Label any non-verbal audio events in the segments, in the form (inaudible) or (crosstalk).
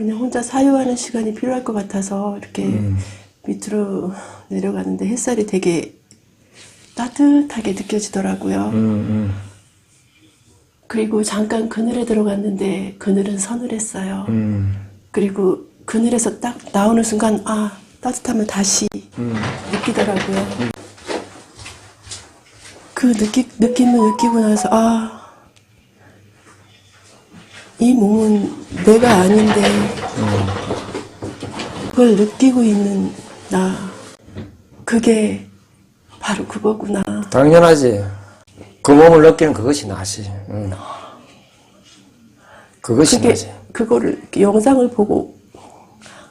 그냥 혼자 사유하는 시간이 필요할 것 같아서 이렇게 음. 밑으로 내려가는데 햇살이 되게 따뜻하게 느껴지더라고요. 음, 음, 그리고 잠깐 그늘에 들어갔는데 그늘은 서늘했어요. 음, 그리고 그늘에서 딱 나오는 순간 아 따뜻함을 다시 음. 느끼더라고요. 그 느끼, 느낌을 느끼고 나서 아, 이 몸은 내가 아닌데 그걸 느끼고 있는 나 그게 바로 그거구나. 당연하지. 그 몸을 느끼는 그것이 나지. 응. 그것이 그게 나지. 그거를 영상을 보고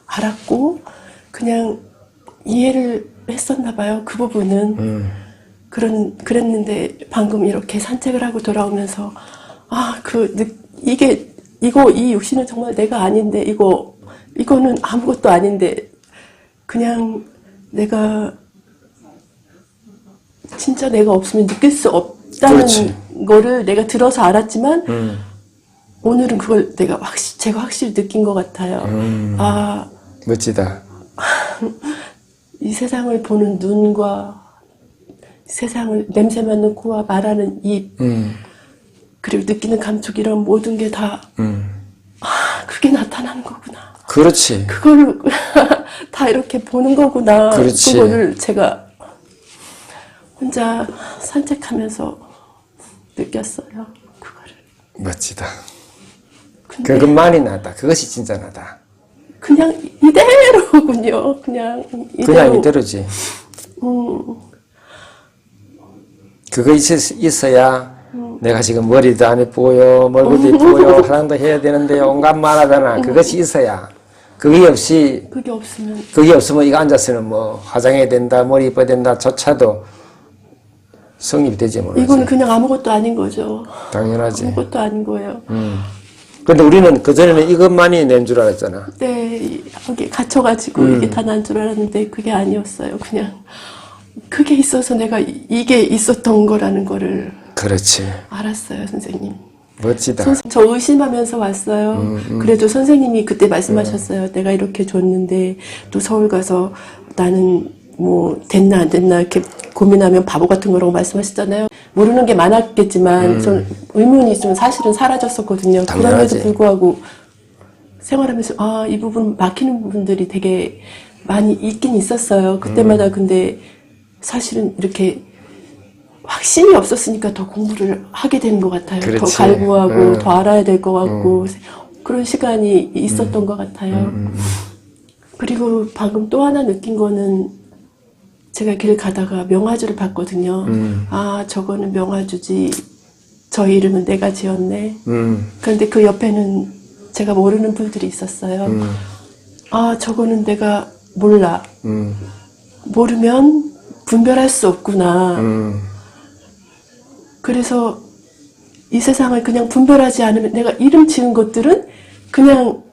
알았고 그냥 이해를 했었나 봐요. 그 부분은 음, 그런 그랬는데 방금 이렇게 산책을 하고 돌아오면서 아 그 이게 이거 이 육신은 정말 내가 아닌데 이거 이거는 아무것도 아닌데 그냥 내가 진짜 내가 없으면 느낄 수 없다는 그렇지. 거를 내가 들어서 알았지만 음, 오늘은 그걸 내가 확실 제가 확실히 느낀 것 같아요. 음. 아 멋지다. (laughs) 이 세상을 보는 눈과 세상을 냄새 맡는 코와 말하는 입 음, 그리고 느끼는 감촉 이런 모든 게다 음. 아, 그게 나타나는 거구나. 그렇지. 그걸 (laughs) 다 이렇게 보는 거구나. 그렇지. 그거를 제가 혼자 산책하면서 느꼈어요. 그거를. 멋지다. 근데 그것만이 나다. 그것이 진짜 나다. 그냥 이대로군요. 그냥 이대로. 그냥 이대로지. 음, 그거 있, 있어야 음. 내가 지금 머리도 안 예쁘고요, 얼굴도 예쁘고요, (laughs) 화장도 해야 되는데 온갖 말하잖아. 그것이 있어야. 그게 없이, 그게 없으면 그게 없으면 이거 앉아서는 뭐 화장해야 된다, 머리 예뻐야 된다, 조차도 성립이 되지 못하지. 이거는 그냥 아무것도 아닌 거죠. 당연하지. 아무것도 아닌 거예요. 음. 근데 우리는 그전에는 이것만이 낸 줄 알았잖아. 네, 여기 갇혀가지고 음. 이게 다 난 줄 알았는데 그게 아니었어요. 그냥 그게 있어서 내가 이- 이게 있었던 거라는 거를 그렇지. 알았어요, 선생님. 멋지다. 선생- 저 의심하면서 왔어요. 음, 그래도 선생님이 그때 말씀하셨어요. 내가 이렇게 줬는데 또 서울 가서 나는 뭐 됐나 안 됐나 이렇게 고민하면 바보 같은 거라고 말씀하셨잖아요. 모르는 게 많았겠지만 전 의문이 있으면 사실은 사라졌었거든요. 음. 당연하지. 그럼에도 불구하고 생활하면서 아 이 부분 막히는 부분들이 되게 많이 있긴 있었어요. 그때마다 음. 근데 사실은 이렇게 확신이 없었으니까 더 공부를 하게 되는 것 같아요. 그렇지. 더 갈구하고 음. 더 알아야 될 것 같고 그런 시간이 있었던 것 같아요. 음, 그리고 방금 또 하나 느낀 거는 제가 길 가다가 명화주를 봤거든요. 음. 아 저거는 명화주지. 저 이름은 내가 지었네. 음, 그런데 그 옆에는 제가 모르는 분들이 있었어요. 음, 아 저거는 내가 몰라. 음, 모르면 분별할 수 없구나. 음. 그래서 이 세상을 그냥 분별하지 않으면 내가 이름 지은 것들은 그냥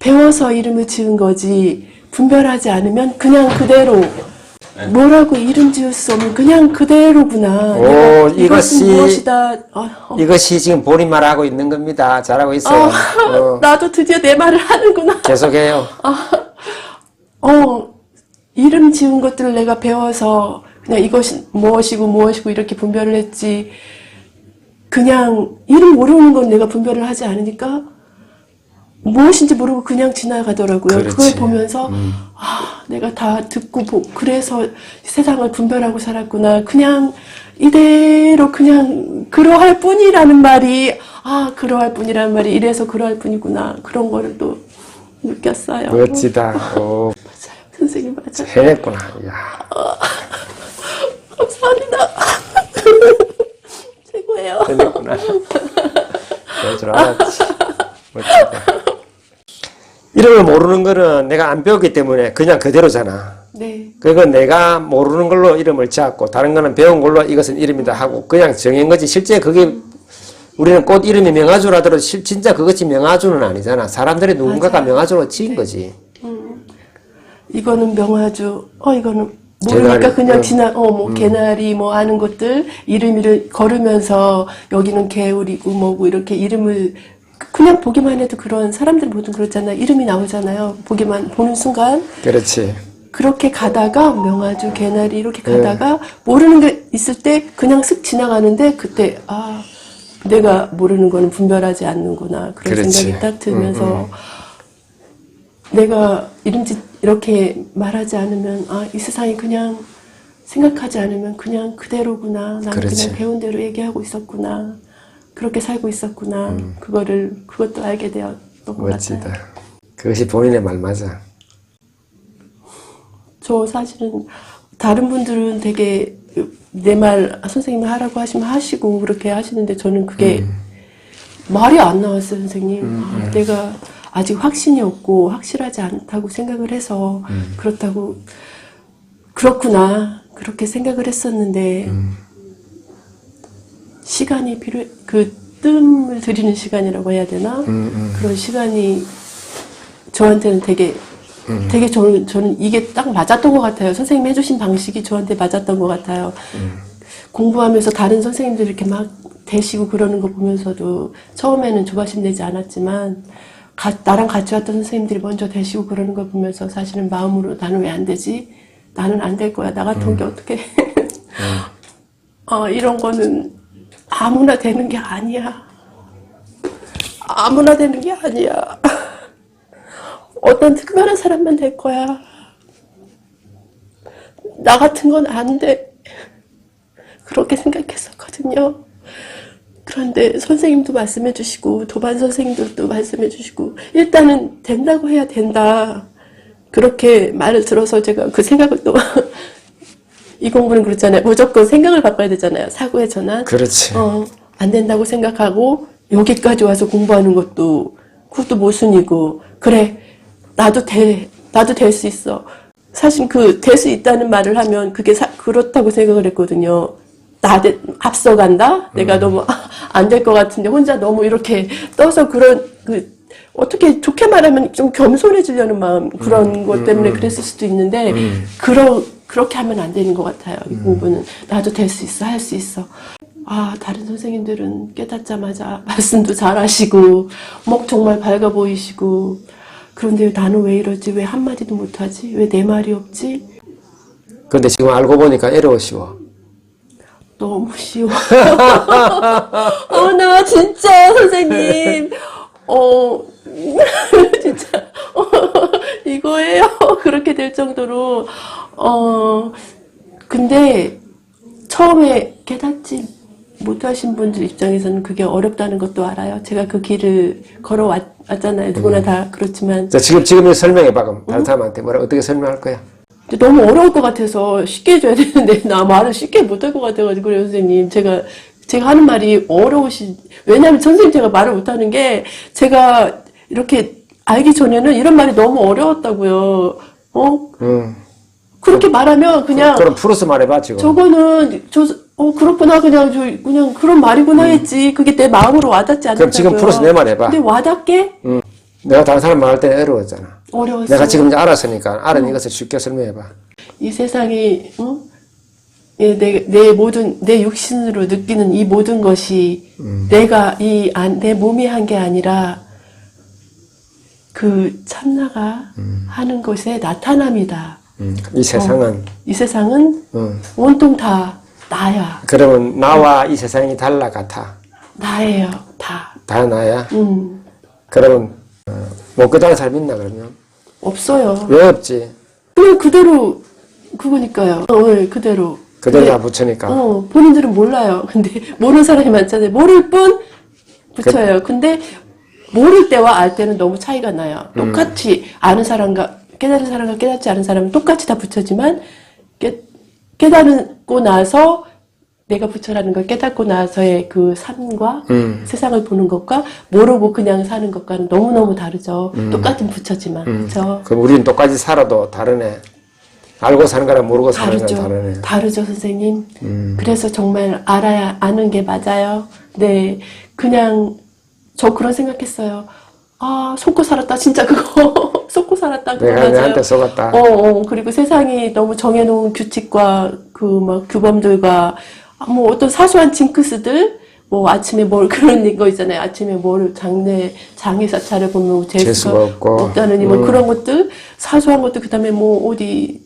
배워서 이름을 지은 거지 분별하지 않으면 그냥 그대로 뭐라고 이름 지을 수 없는 그냥 그대로구나. 오, 이것이- 무엇이다. 어, 어. 이것이 지금 본인 말하고 있는 겁니다. 잘하고 있어요. 어, (laughs) 나도 드디어 내 말을 하는구나. 계속해요. 어, 이름 지은 것들을 내가 배워서 그냥 이것이 무엇이고 무엇이고 이렇게 분별을 했지. 그냥 이름 모르는 건 내가 분별을 하지 않으니까 무엇인지 모르고 그냥 지나가더라고요. 그렇지. 음. 그걸 보면서 아, 내가 다 듣고 보, 그래서 세상을 분별하고 살았구나. 그냥 이대로 그냥 그러할 뿐이라는 말이 아, 그러할 뿐이라는 말이 이래서 그러할 뿐이구나. 그런 거를 또 느꼈어요. 멋지다. 오, (laughs) 맞아요. 선생님 맞아요. 해냈구나. 야, 감사합니다. 최고예요. 해냈구나. 그럴 줄 알았지. 이름을 모르는 거는 내가 안 배웠기 때문에 그냥 그대로잖아. 네. 그건 내가 모르는 걸로 이름을 지었고 다른 거는 배운 걸로 이것은 이름이다 하고 그냥 정한 거지 실제 그게 우리는 꽃 이름이 명아주라더라도 실- 진짜 그것이 명아주는 아니잖아 사람들이 누군가가 맞아요. 명아주로 지은 거지 이거는 명화주, 어, 이거는 모르니까 그냥 응. 지나, 어, 뭐, 개나리, 뭐, 하는 것들, 이름을 걸으면서, 여기는 개울이고, 뭐고, 이렇게 이름을 그냥 보기만 해도 그런 사람들 모두 그렇잖아요. 이름이 나오잖아요. 보기만 보는 순간 그렇지. 그렇게 가다가 명아주 개나리 이렇게 가다가 모르는 게 있을 때 그냥 슥 지나가는데 그때 아 내가 모르는 거는 분별하지 않는구나 그런 그렇지. 생각이 딱 들면서 내가 이름짓 이렇게 말하지 않으면 아 이 세상이 그냥 생각하지 않으면 그냥 그대로구나 나는 그렇지. 그냥 배운 대로 얘기하고 있었구나 그렇게 살고 있었구나 음. 그거를 그것도 알게 되었던 것 같아요. 멋지다. 그것이 본인의 말 맞아. 저 사실은 다른 분들은 되게 내 말 선생님이 하라고 하시면 하시고 그렇게 하시는데 저는 그게 말이 안 나왔어요 선생님 아, 내가 아직 확신이 없고 확실하지 않다고 생각을 해서 그렇다고 그렇구나 그렇게 생각을 했었는데 시간이 필요해 그 뜸을 들이는 시간이라고 해야 되나? 그런 시간이 저한테는 되게 되게 저는 저는 이게 딱 맞았던 것 같아요. 선생님 해주신 방식이 저한테 맞았던 것 같아요. 공부하면서 다른 선생님들 이렇게 막 대시고 그러는 거 보면서도 처음에는 조바심 내지 않았지만 가- 나랑 같이 왔던 선생님들이 먼저 대시고 그러는 거 보면서 사실은 마음으로 나는 왜 안 되지? 나는 안 될 거야. 나 같은 게 어떻게? (laughs) 어, 이런 거는 아무나 되는 게 아니야. 아무나 되는 게 아니야. (laughs) 어떤 특별한 사람만 될 거야. 나 같은 건 안 돼. 그렇게 생각했었거든요. 그런데 선생님도 말씀해 주시고, 도반 선생님들도 말씀해 주시고, 일단은 된다고 해야 된다. 그렇게 말을 들어서 제가 그 생각을 또, (laughs) 이 공부는 그렇잖아요. 무조건 생각을 바꿔야 되잖아요. 사고의 전환. 그렇지. 어, 안 된다고 생각하고 여기까지 와서 공부하는 것도 그것도 모순이고 그래 나도 돼 나도 될 수 있어 사실 그 될 수 있다는 말을 하면 그게 사- 그렇다고 생각을 했거든요 나 대- 앞서간다 내가 너무 안 될 것 같은데 혼자 너무 이렇게 떠서 그런 그 어떻게 좋게 말하면 좀 겸손해지려는 마음 그런 것 때문에 그랬을 수도 있는데 그러 그렇게 하면 안 되는 것 같아요 이 공부는 나도 될 수 있어 할 수 있어 아, 다른 선생님들은 깨닫자마자 (laughs) 말씀도 잘하시고, 목 정말 밝아 보이시고, 그런데 나는 왜 이러지? 왜 한마디도 못하지? 왜 내 말이 없지? 근데 지금 알고 보니까 어려우시워. 너무 쉬워. (laughs) 어, 나 진짜, 선생님. 어, (laughs) 진짜, 어, 이거예요. (laughs) 그렇게 될 정도로, 어, 근데 처음에 깨닫지 못하신 분들 입장에서는 그게 어렵다는 것도 알아요. 제가 그 길을 걸어왔잖아요. 누구나 다 그렇지만. 자, 지금, 지금 설명해 봐. 그럼 다른 사람한테 뭐라, 어떻게 설명할 거야? 너무 어려울 것 같아서 쉽게 해줘야 되는데 (laughs) 나 말을 쉽게 못할 것 같아가지고 그래요 선생님 제가 제가 하는 말이 어려우시 왜냐하면 선생님 제가 말을 못하는 게 제가 이렇게 알기 전에는 이런 말이 너무 어려웠다고요 어 응. 그렇게 말하면 그냥 그럼 풀어서 말해봐, 지금. 저거는 저 어 그렇구나 그냥 저 그냥 그런 말이구나 했지 그게 내 마음으로 와닿지 않는다고요 음. 그럼 지금 풀어서 내 말 해봐. 근데 와닿게 응. 내가 다른 사람 말할 때 어려웠잖아. 어려웠어요 내가 지금 이제 알았으니까, 알은 이것을 쉽게 설명해봐. 이 세상이 응? 예, 내, 내 모든 내 육신으로 느끼는 이 모든 것이 내가 이 내 몸이 한 게 아니라 그 참나가 하는 것의 나타남이다. 응. 이 세상은, 이 세상은 응. 온통 다 나야, 그러면 나와 이 세상이 달라 같아. 나예요, 다. 다 나야? 음, 그러면, 어, 못 깨달은 사람 있나, 그러면? 없어요. 왜 없지? 그냥 그대로 그거니까요. 어, 예, 그대로. 그대로 다 붙이니까. 어, 본인들은 몰라요. (laughs) 근데 모르는 사람이 많잖아요. 모를 뿐 붙여요. 근데 모를 때와 알 때는 너무 차이가 나요. 똑같이 아는 사람과 깨달은 사람과 깨닫지 않은 사람은 똑같이 다 붙여지만 깨, 깨달고 나서 내가 부처라는 걸 깨닫고 나서의 그 삶과 음. 세상을 보는 것과 모르고 그냥 사는 것과는 너무너무 다르죠. 똑같은 부처지만. 그렇죠? 그럼 우리는 똑같이 살아도 다르네. 알고 사는 거랑 모르고 사는 거랑. 다르네. 다르죠, 선생님. 그래서 정말 알아야 아는 게 맞아요. 네. 그냥 저 그런 생각했어요. 아, 속고 살았다. 진짜 그거. (laughs) 속고 살았다. 그거 내가 맞아요. 내한테 속았다. 어, 어, 그리고 세상이 너무 정해놓은 규칙과 그 막 규범들과 아, 뭐 어떤 사소한 징크스들 뭐 아침에 뭘 (laughs) 그런 거 있잖아요. 아침에 뭘 장내 장에서 차려보면 재수가 재수가. 없다느니 뭐 음. 그런 것들 사소한 것도 그다음에 뭐 어디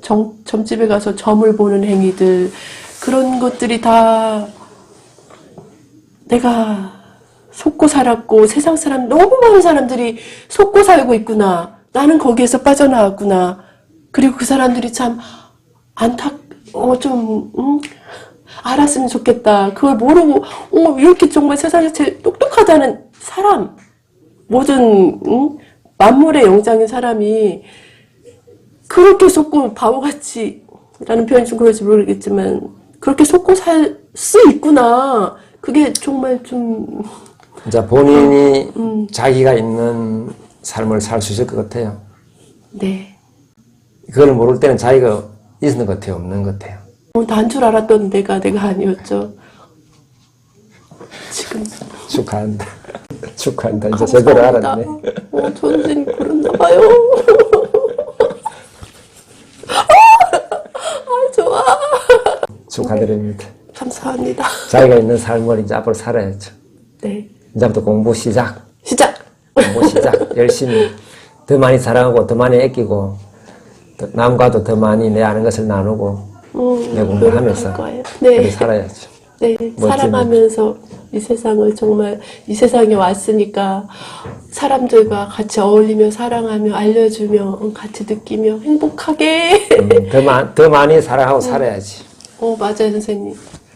정, 점집에 가서 점을 보는 행위들 그런 것들이 다 내가 속고 살았고 세상 사람 너무 많은 사람들이 속고 살고 있구나. 나는 거기에서 빠져나왔구나. 그리고 그 사람들이 참 안타 어좀 음, 알았으면 좋겠다. 그걸 모르고 어 이렇게 정말 세상에 제일 똑똑하다는 사람 모든 음, 만물의 영장인 사람이 그렇게 속고 바보같이 라는 표현이 좀 그럴지 모르겠지만 그렇게 속고 살 수 있구나. 그게 정말 좀 이제 본인이 음. 자기가 있는 삶을 살 수 있을 것 같아요. 네. 그걸 모를 때는 자기가 있는 것 같아요, 없는 것 같아요. 난 줄 알았던 내가 내가 아니었죠. 지금 축하한다. (laughs) 축하한다. 이제 제대로 감사합니다. 알았네. 어, 선생님 그런가 봐요. 아, 좋아. 축하드립니다. 감사합니다. 자기가 있는 삶을 이제 앞으로 살아야죠. 네. 이제부터 공부 시작. 시작. 공부 시작. (laughs) 열심히 더 많이 사랑하고 더 많이 아끼고 더 남과도 더 많이 내 아는 것을 나누고 음, 내 공부하면서 그럴 거예요. 그렇게 네. 살아야죠. 네, 살아가면서 이 세상을 정말 이 세상에 왔으니까 사람들과 같이 어울리며 사랑하며 알려주며 같이 느끼며 행복하게 음, 더, 마, 더 많이 사랑하고 살아야지. 어 맞아요 선생님